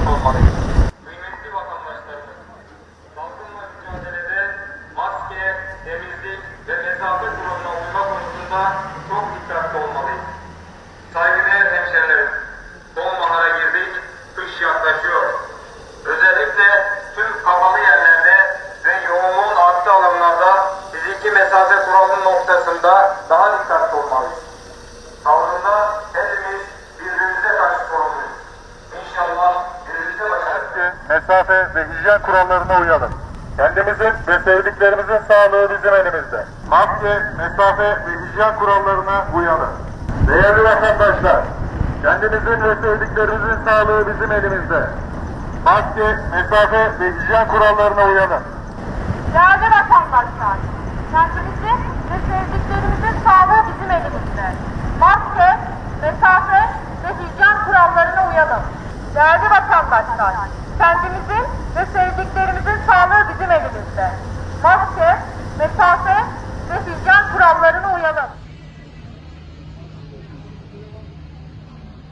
destek olmalıyız. Kıymetli vatandaşlarımız, mücadelede maske, temizlik ve mesafe kuralına uyma konusunda çok dikkatli olmalıyız. Saygıdeğer hemşerilerim, sonbahara girdik, kış yaklaşıyor. Özellikle tüm kapalı yerlerde ve yoğunluğun arttığı alanlarda fiziki mesafe kuralının noktasında daha mesafe ve hijyen kurallarına uyalım. Kendimizin ve sevdiklerimizin sağlığı bizim elimizde. Maske, mesafe ve hijyen kurallarına uyalım. Değerli vatandaşlar, kendimizin ve sevdiklerimizin sağlığı bizim elimizde. Maske, mesafe ve hijyen kurallarına uyalım. Değerli vatandaşlar, kendimizin ve sevdiklerimizin sağlığı bizim elimizde. Maske, mesafe ve hijyen kurallarına uyalım. Değerli vatandaşlar, kendimizin ve sevdiklerimizin sağlığı bizim elimizde. Maske, mesafe ve hijyen kurallarına uyalım.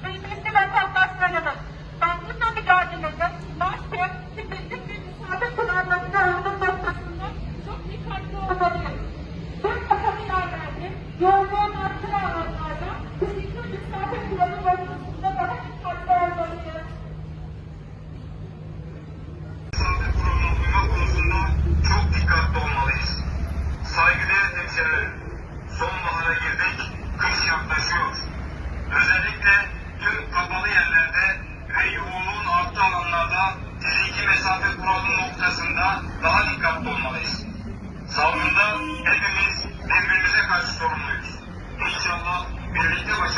Kıymetli vatandaşlarımız, salgınla mücadelede maske, temizlik ve mesafe kurallarına uyum noktasında çok dikkatli olmalıyız. Tüm kapalı yerlerde, yoğunluğun arttığı alanlarda fiziki mesafe kuralı noktasında daha dikkatli olmalıyız. mesafe kuralına uyma konusunda çok dikkatli olmalıyız. Hemşehrilerim, sonbahara girdik, kış yaklaşıyor. Özellikle tüm kapalı yerlerde ve yoğunluğun arttığı alanlarda fiziki mesafe kuralı noktasında daha dikkatli olmalıyız. Salgında hepimiz birbirimize karşı sorumluyuz.